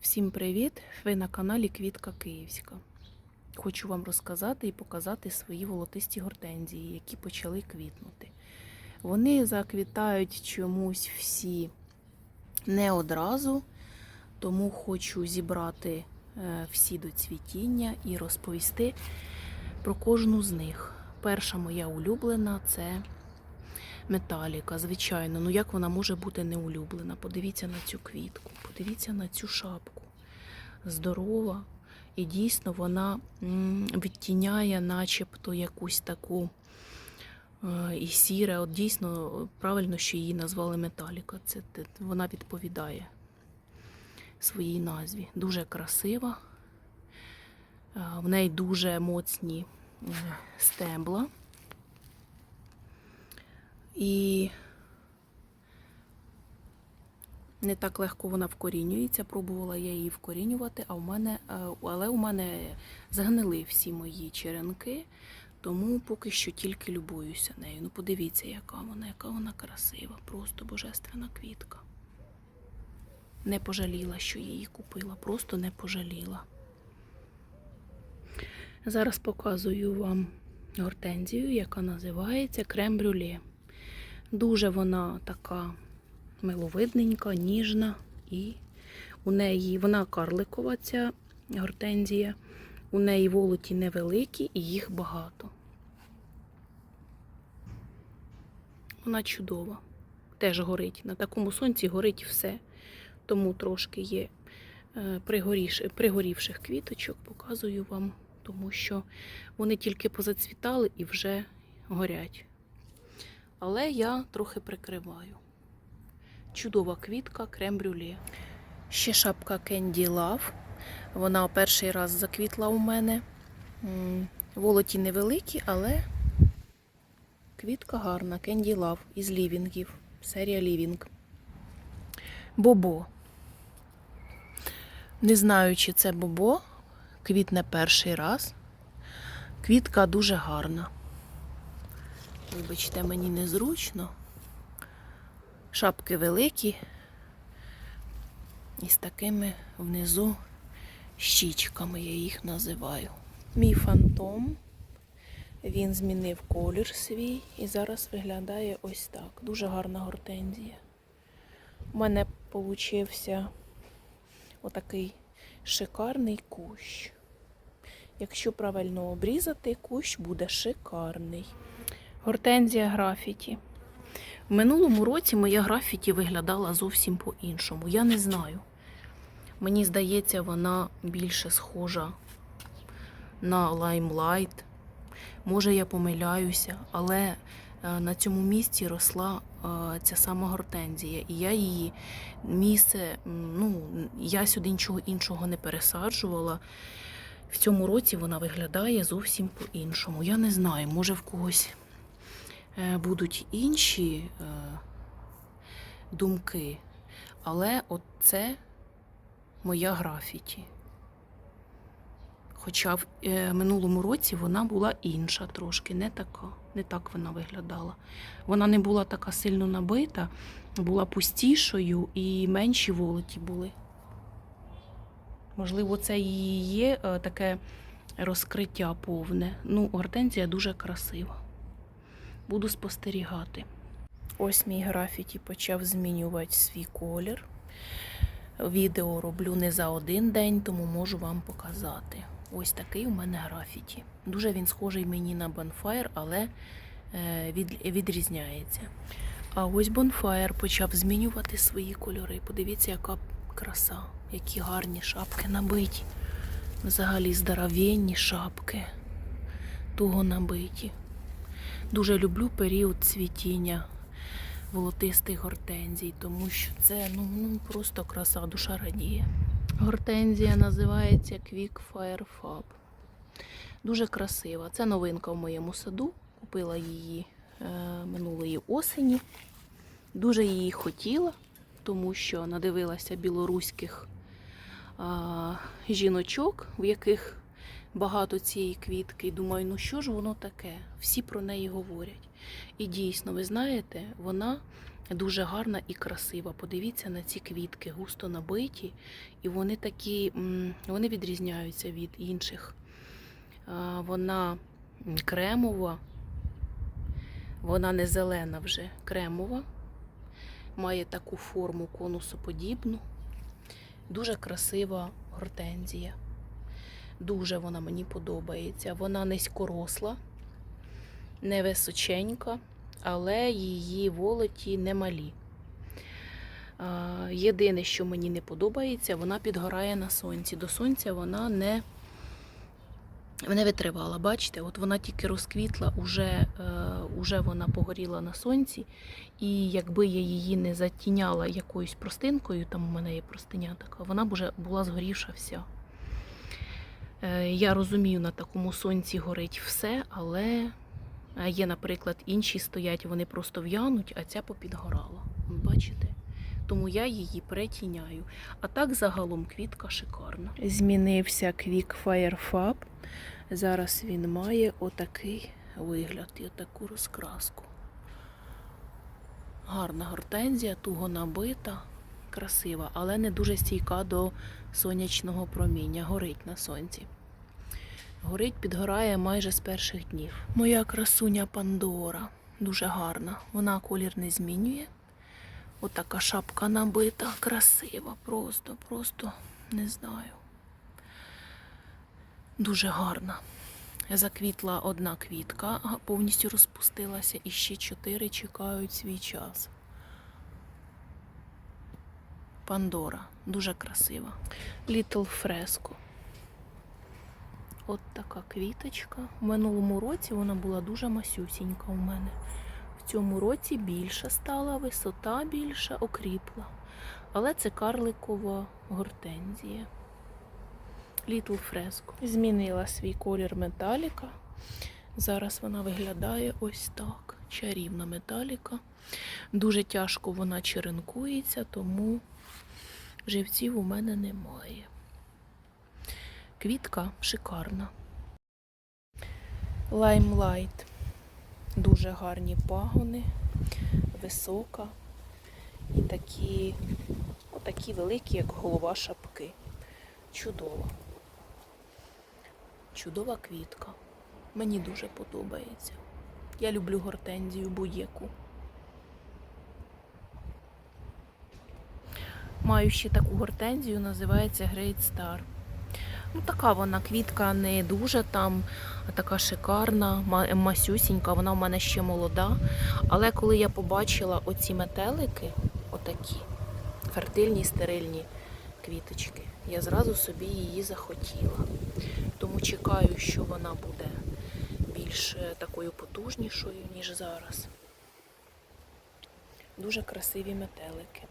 Всім привіт! Ви на каналі Квітка Київська. Хочу вам розказати і показати свої волотисті гортензії, які почали квітнути. Вони заквітають чомусь всі не одразу, тому хочу зібрати е, всі до цвітіння і розповісти про кожну з них. Перша моя улюблена це металіка, звичайно. Ну як вона може бути не улюблена? Подивіться на цю квітку, подивіться на цю шапку. Здорова. І дійсно вона відтіняє начебто якусь таку е, і сіре. От дійсно правильно, що її назвали металіка. Це вона відповідає своїй назві. Дуже красива. Е, В неї дуже моцні е, стебла. І не так легко вона вкорінюється. Пробувала я її вкорінювати, а в мене, е, але у мене загнили всі мої черенки, тому поки що тільки любуюся нею. Ну подивіться, яка вона, яка вона красива, просто божественна квітка. Не пожаліла, що її купила, просто не пожаліла. Зараз показую вам гортензію, яка називається крем-брюле. Дуже вона така миловидненька, ніжна, і у неї вона карликова, ця гортензія. У неї волоті невеликі і їх багато. Вона чудова. Теж горить. На такому сонці горить все. Тому трошки є е, пригорівших квіточок, показую вам, тому що вони тільки позацвітали і вже горять. Але я трохи прикриваю. Чудова квітка крем-брюле. Ще шапка Candy Love. Вона перший раз заквітла у мене. Волоті невеликі, але квітка гарна. Candy Love із лівінгів. Серія лівінг. Бобо. Не знаю, чи це бобо. Квітне перший раз. Квітка дуже гарна. Вибачте, мені незручно. Шапки великі і з такими внизу щічками, я їх називаю. Мій фантом. Він змінив колір свій і зараз виглядає ось так. Дуже гарна гортензія. У мене получився отакий шикарний кущ. Якщо правильно обрізати, кущ буде шикарний. Гортензія графіті. В минулому році моя графіті виглядала зовсім по-іншому. Я не знаю. Мені здається, вона більше схожа на лаймлайт. Може, я помиляюся, але е, на цьому місці росла е, ця сама гортензія. І я її місце, ну, я сюди нічого іншого не пересаджувала. В цьому році вона виглядає зовсім по-іншому. Я не знаю, може в когось будуть інші е, думки, але от це моя графіті. Хоча в е, минулому році вона була інша трошки, не така, не так вона виглядала. Вона не була така сильно набита, була пустішою і менші волоті були. Можливо, це і є е, таке розкриття повне. Ну, гортензія дуже красива. Буду спостерігати. Ось мій графіті почав змінювати свій колір. Відео роблю не за один день, тому можу вам показати. Ось такий у мене графіті. Дуже він схожий мені на Bonfire, але е, від, відрізняється. А ось Bonfire почав змінювати свої кольори. Подивіться, яка краса, які гарні шапки набиті. Взагалі здоровенні шапки, туго набиті. Дуже люблю період цвітіння волотистих гортензій, тому що це ну, ну просто краса, душа радіє. Гортензія називається Quick Fire Fab. Дуже красива. Це новинка в моєму саду. Купила її е, минулої осені. Дуже її хотіла, тому що надивилася білоруських а, жіночок, в яких багато цієї квітки. І думаю, ну що ж воно таке? Всі про неї говорять. І дійсно, ви знаєте, вона Дуже гарна і красива. Подивіться на ці квітки, густо набиті, і вони такі, вони відрізняються від інших. Вона кремова, вона не зелена вже, кремова, має таку форму конусоподібну. Дуже красива гортензія. Дуже вона мені подобається. Вона низькоросла, невисоченька, але її волоті немалі. Єдине, що мені не подобається, вона підгорає на сонці. До сонця вона не, не витривала. Бачите, от вона тільки розквітла, уже, е, уже вона погоріла на сонці. І якби я її не затіняла якоюсь простинкою, там у мене є простиня така, вона б уже була згорівша вся. Е, Я розумію, на такому сонці горить все, але е, є, наприклад, інші стоять, вони просто в'януть, а ця попідгорала. Бачите? Тому я її перетіняю. А так загалом квітка шикарна. Змінився Quick Fire. Зараз він має отакий вигляд і отаку розкраску. Гарна гортензія, туго набита, красива, але не дуже стійка до сонячного проміння. Горить на сонці. Горить, підгорає майже з перших днів. Моя красуня Пандора. Дуже гарна. Вона колір не змінює. Отака шапка набита, красива, просто, просто не знаю. Дуже гарна. Заквітла одна квітка, повністю розпустилася, і ще чотири чекають свій час. Пандора, дуже красива. Little Fresco. От така квіточка. У минулому році вона була дуже масюсінька у мене. В цьому році більша стала, висота більша, окріпла. Але це карликова гортензія. Little Fresco. Змінила свій колір металіка. Зараз вона виглядає ось так. Чарівна металіка. Дуже тяжко вона черенкується, тому живців у мене немає. Квітка шикарна. Лаймлайт. Дуже гарні пагони, висока і такі, такі великі, як голова шапки. Чудова. Чудова квітка. Мені дуже подобається. Я люблю гортензію будь-яку. Маю ще таку гортензію, називається Great Star. Ну, така вона квітка не дуже там, така шикарна, масюсінька, вона в мене ще молода. Але коли я побачила оці метелики, отакі, фертильні, стерильні квіточки, я зразу собі її захотіла. Тому чекаю, що вона буде більш е, такою потужнішою, ніж зараз. Дуже красиві метелики.